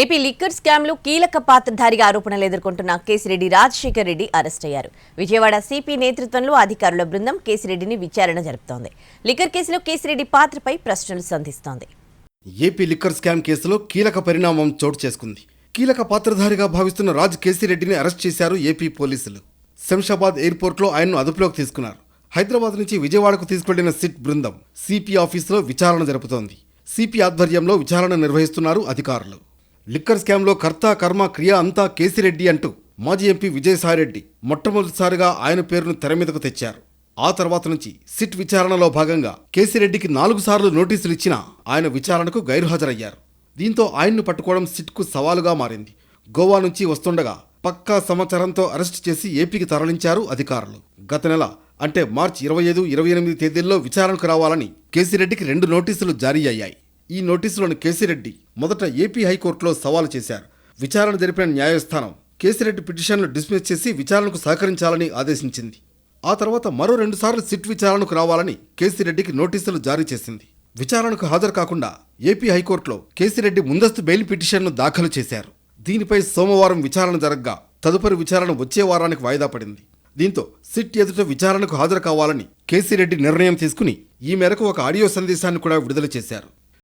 AP liquor స్కామ్లో కీలక పాత్రధారిగా ఆరోపణలు ఎదుర్కొంటున్న కేసిరెడ్డి రాజశేఖర్ రెడ్డి అరెస్ట్ అయ్యారు. విజయవాడ సిపి నేతృత్వంలో అధికారుల బృందం కేసిరెడ్డిని విచారణ జరుపుతోంది. లిక్కర్ కేసులో కేసిరెడ్డి పాత్రపై ప్రశ్నలు సంధిస్తోంది. ఏపీ లిక్కర్ స్కామ్ కేసులో కీలక పరిణామం చోటు చేసుకుంది. కీలక పాత్రధారిగా భావిస్తున్న రాజ్ కేసిరెడ్డిని అరెస్ట్ చేశారు ఏపీ పోలీసులు. శంషాబాద్ ఎయిర్పోర్ట్లో ఆయన్ను అదుపులోకి తీసుకున్నారు. హైదరాబాద్ నుంచి విజయవాడకు తీసుకెళ్ళిన సిట్ బృందం సిపి ఆఫీసులో విచారణ జరుపుతోంది. సిపి ఆధ్వర్యంలో విచారణ నిర్వహిస్తున్నారు అధికారులు. లిక్కర్ స్కామ్లో కర్త కర్మ క్రియ అంతా కేసిరెడ్డి అంటూ మాజీ ఎంపీ విజయసాయిరెడ్డి మొట్టమొదటిసారిగా ఆయన పేరును తెర మీదకు తెచ్చారు. ఆ తర్వాత నుంచి సిట్ విచారణలో భాగంగా కేసిరెడ్డికి నాలుగు సార్లు నోటీసులు ఇచ్చినా ఆయన విచారణకు గైర్హాజరయ్యారు. దీంతో ఆయన్ను పట్టుకోవడం సిట్కు సవాలుగా మారింది. గోవా నుంచి వస్తుండగా పక్కా సమాచారంతో అరెస్ట్ చేసి ఏపీకి తరలించారు అధికారులు. గత నెల అంటే మార్చి ఇరవై ఐదు ఇరవై ఎనిమిది తేదీల్లో విచారణకు రావాలని కేసిరెడ్డికి రెండు నోటీసులు జారీ అయ్యాయి. ఈ నోటీసులను కేసిరెడ్డి మొదట ఏపీ హైకోర్టులో సవాలు చేశారు. విచారణ జరిపిన న్యాయస్థానం కేసిరెడ్డి పిటిషన్లు డిస్మిస్ చేసి విచారణకు సహకరించాలని ఆదేశించింది. ఆ తర్వాత మరో రెండుసార్లు సిట్ విచారణకు రావాలని కేసిరెడ్డికి నోటీసులు జారీ చేసింది. విచారణకు హాజరు కాకుండా ఏపీ హైకోర్టులో కేసిరెడ్డి ముందస్తు బెయిల్ పిటిషన్ను దాఖలు చేశారు. దీనిపై సోమవారం విచారణ జరగ్గా తదుపరి విచారణ వచ్చే వారానికి వాయిదా పడింది. దీంతో సిట్ ఎదుట విచారణకు హాజరు కావాలని కేసిరెడ్డి నిర్ణయం తీసుకుని ఈ మేరకు ఒక ఆడియో సందేశాన్ని కూడా విడుదల చేశారు.